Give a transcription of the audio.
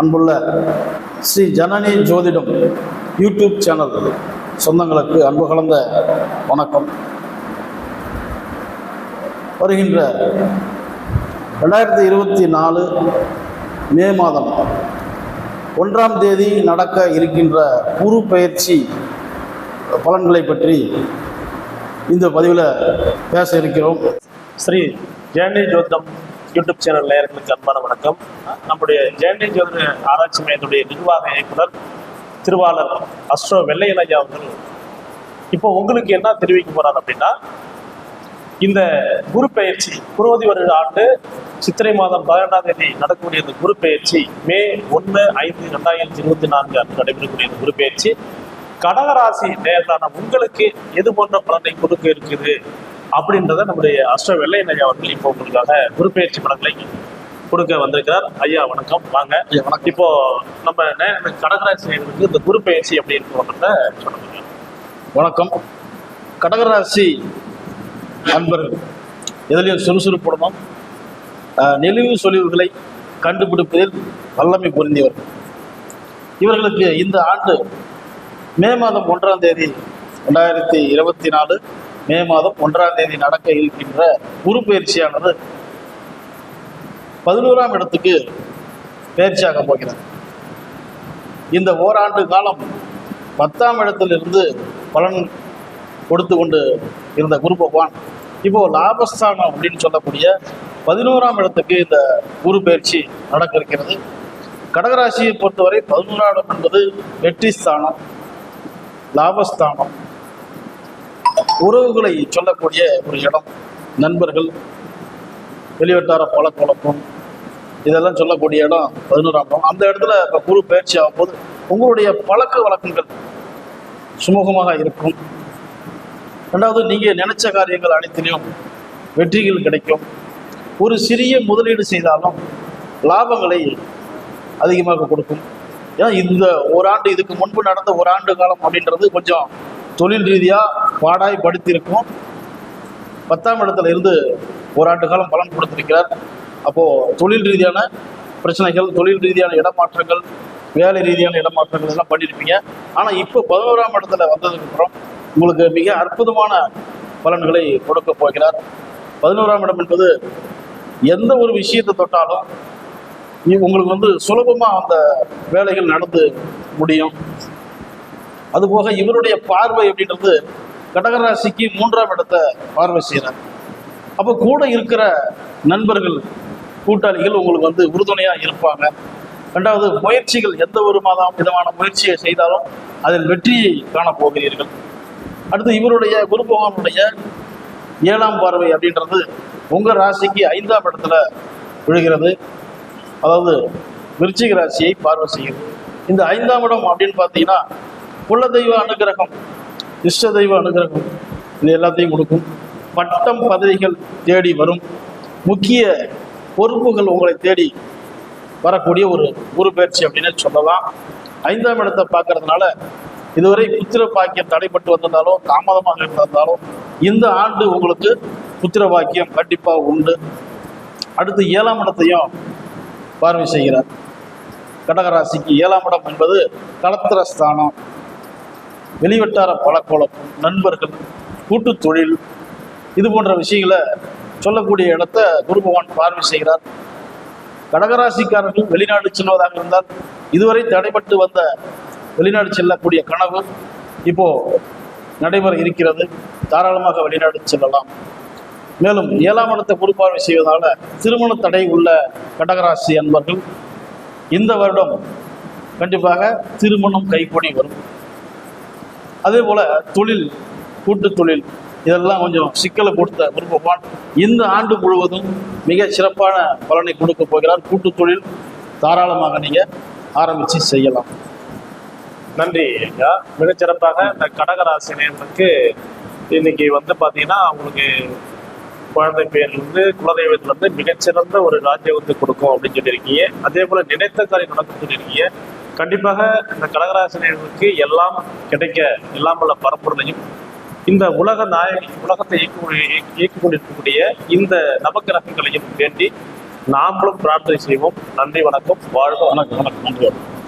அன்புள்ள ஸ்ரீ ஜனனி ஜோதிடம் YouTube channel சொந்தங்களுக்கு அன்பு கலந்த வணக்கம். வருகின்ற ரெண்டாயிரத்தி இருபத்தி நாலு மே மாதம் ஒன்றாம் தேதி நடக்க இருக்கின்ற குரு பயிற்சி பலன்களை பற்றி இந்த பதிவில் பேச இருக்கிறோம். ஸ்ரீ ஜேர்னி ஜோதிடம் யூடியூப் சேனல் நேயர்களுக்கு அன்பான வணக்கம். நம்முடைய ஜேர்னி ஜோதிட ஆராய்ச்சி மையத்துடைய நிர்வாக இயக்குனர் திருவாளர் அஸ்ட்ரோ வெள்ளையனையா அவர்கள் இப்போ உங்களுக்கு என்ன தெரிவிக்க போறார் அப்படின்னா இந்த குரு பயிற்சி குரோதி வருட ஆண்டு சித்திரை மாதம் பதினெட்டாம் தேதி நடக்கக்கூடிய இந்த குரு பயிற்சி மே ஒன்று ஐந்து ரெண்டாயிரத்தி இருபத்தி நான்கு அன்று நடைபெறக்கூடிய இந்த குரு பயிற்சி கடகராசி நேரத்தான உங்களுக்கு எது போன்ற பலனை கொடுக்க இருக்குது அப்படின்றத நம்முடைய அஷ்ட வெள்ளையன் அவர்கள் இப்போ உங்களுக்காக குரு பெயர்ச்சி பலன்களை கொடுக்க வந்திருக்கிறார். ஐயா வணக்கம். வாங்க. வணக்கம். இப்போ நம்ம நே- இந்த கடகராசி நேயர்களுக்கு இந்த குரு பெயர்ச்சி எப்படி இருக்குன்றத சொல்லுங்க. வணக்கம். கடகராசி அன்பர்கள் எதிலையும் சுறுசுறுப்புடனும் நெளிவு சொலிவுகளை கண்டுபிடிப்பதில் வல்லமை பொருந்தியவர் இவர்களுக்கு இந்த ஆண்டு மே மாதம் ஒன்றாம் தேதி ரெண்டாயிரத்தி இருபத்தி நாலு மே மாதம் ஒன்றாம் தேதி நடக்க இருக்கின்ற குரு பயிற்சியானது பதினோராம் இடத்துக்கு பயிற்சியாக போகிறது. இந்த ஓராண்டு காலம் பத்தாம் இடத்திலிருந்து பலன் கொடுத்து கொண்டு இருந்த குரு பகவான் இப்போ லாபஸ்தானம் அப்படின்னு சொல்லக்கூடிய பதினோராம் இடத்துக்கு இந்த குரு பயிற்சி நடக்க இருக்கிறது. கடகராசியை பொறுத்தவரை பதினோராம் இடம் என்பது வெற்றி ஸ்தானம் லாபஸ்தானம். உறவுகளை சொல்லக்கூடிய ஒரு இடம். நண்பர்கள் வெளிவட்டார பழக்கவழக்கம் இதெல்லாம் சொல்லக்கூடிய இடம் பதினோராம் இடம் அந்த இடத்துல இப்போ குரு பயிற்சி ஆகும்போது உங்களுடைய பழக்க வழக்கங்கள் சுமூகமாக இருக்கும். ரெண்டாவது நீங்கள் நினைச்ச காரியங்கள் அனைத்திலையும் வெற்றிகள் கிடைக்கும். ஒரு சிறிய முதலீடு செய்தாலும் லாபங்களை அதிகமாக கொடுக்கும். ஏன்னா இந்த ஓராண்டு இதுக்கு முன்பு நடந்த ஒரு ஆண்டு காலம் அப்படின்றது கொஞ்சம் தொழில் ரீதியாக பாடாய் படுத்திருக்கும் பத்தாம் இடத்துல இருந்து ஓராண்டு காலம் பலன் கொடுத்திருக்கிறார். அப்போது தொழில் ரீதியான பிரச்சனைகள் தொழில் ரீதியான இடமாற்றங்கள் வேலை ரீதியான இடமாற்றங்கள் எல்லாம் பண்ணியிருப்பீங்க. ஆனால் இப்போ பதினோராம் இடத்துல வந்ததுக்கு அப்புறம் உங்களுக்கு மிக அற்புதமான பலன்களை கொடுக்க போகிறார். பதினோராம் இடம் என்பது எந்த ஒரு விஷயத்தை தொட்டாலும் உங்களுக்கு வந்து சுலபமாக அந்த வேலைகள் நடந்து முடியும். அதுபோக இவருடைய பார்வை அப்படின்றது கடகராசிக்கு மூன்றாம் இடத்தை பார்வை செய்கிறார். அப்போ கூட இருக்கிற நண்பர்கள் கூட்டாளிகள் உங்களுக்கு வந்து உறுதுணையாக இருப்பாங்க. ரெண்டாவது முயற்சிகள் எந்த ஒரு மாதம் விதமான முயற்சியை செய்தாலும் அதில் வெற்றியை காணப் போகிறீர்கள். அடுத்து இவருடைய குரு பகவானுடைய ஏழாம் பார்வை அப்படின்றது உங்கள் ராசிக்கு ஐந்தாம் இடத்துல விழுகிறது. அதாவது விருச்சிக ராசியை பார்வை செய்கிறது இந்த ஐந்தாம் இடம் அப்படின்னு பார்த்தீங்கன்னா குலதெய்வ அனுகிரகம். இஷ்ட தெய்வ அனுகிரகம் இது எல்லாத்தையும் கொடுக்கும். பட்டம் பதவிகள் தேடி வரும். முக்கிய பொறுப்புகள் உங்களை தேடி வரக்கூடிய ஒரு குரு பயிற்சி அப்படின்னு சொல்லலாம். ஐந்தாம் இடத்தை பார்க்கறதுனால இதுவரை புத்திர பாக்கியம் தடைப்பட்டு வந்திருந்தாலும் தாமதமாக இருந்திருந்தாலும் இந்த ஆண்டு உங்களுக்கு புத்திர பாக்கியம் கண்டிப்பாக உண்டு. அடுத்து ஏழாம் இடத்தையும் பார்வை செய்கிறார். கடகராசிக்கு ஏழாம் இடம் என்பது களத்திர ஸ்தானம். வெளிவட்டார பழக்கவழக்கம் நண்பர்கள் கூட்டு தொழில் இது போன்ற விஷயங்களை சொல்லக்கூடிய இடத்த குரு பகவான் பார்வை செய்கிறார். கடகராசிக்காரர்கள் வெளிநாடு செல்வதாக இருந்தால் இதுவரை தடைபட்டு வந்த வெளிநாடு செல்லக்கூடிய கனவு இப்போ நடைபெற இருக்கிறது. தாராளமாக வெளிநாடு செல்லலாம். மேலும் ஏழாம் இடத்தை பொறுப்பார்வை செய்வதால திருமண தடை உள்ள கடகராசி அன்பர்கள் இந்த வருடம் கண்டிப்பாக திருமணம் கைகூடி வரும். அதே போல தொழில் கூட்டு தொழில் இதெல்லாம் கொஞ்சம் சிக்கலை கொடுத்த குரு இந்த ஆண்டு முழுவதும் மிக சிறப்பான பலனை கொடுக்க போகிறார். கூட்டு தொழில் தாராளமாக நீங்க ஆரம்பிச்சு செய்யலாம். நன்றி ஐயா. மிகச்சிறப்பாக இந்த கடகராசினியர்களுக்கு இன்னைக்கு வந்து பார்த்தீங்கன்னா அவங்களுக்கு குழந்தை பேர்லேருந்து குலதெய்வத்திலேருந்து மிகச்சிறந்த ஒரு ராஜ்யத்தை கொடுக்கும் அப்படின்னு சொல்லியிருக்கீங்க. அதே போல நினைத்த காரியம் நடக்கும் சொல்லியிருக்கீங்க. கண்டிப்பாக இந்த கடகராசினியர்களுக்கு எல்லாம் கிடைக்க எல்லாம் உள்ள பரப்புரையும் இந்த உலக நாயகி உலகத்தை இயக்கி இயக்கிக் கொண்டிருக்கக்கூடிய இந்த நவக்கிரகங்களையும் வேண்டி நாமளும் பிரார்த்தனை செய்வோம். நன்றி வணக்கம். வாழ்க வணக்கம் வணக்கம் நன்றி வணக்கம்.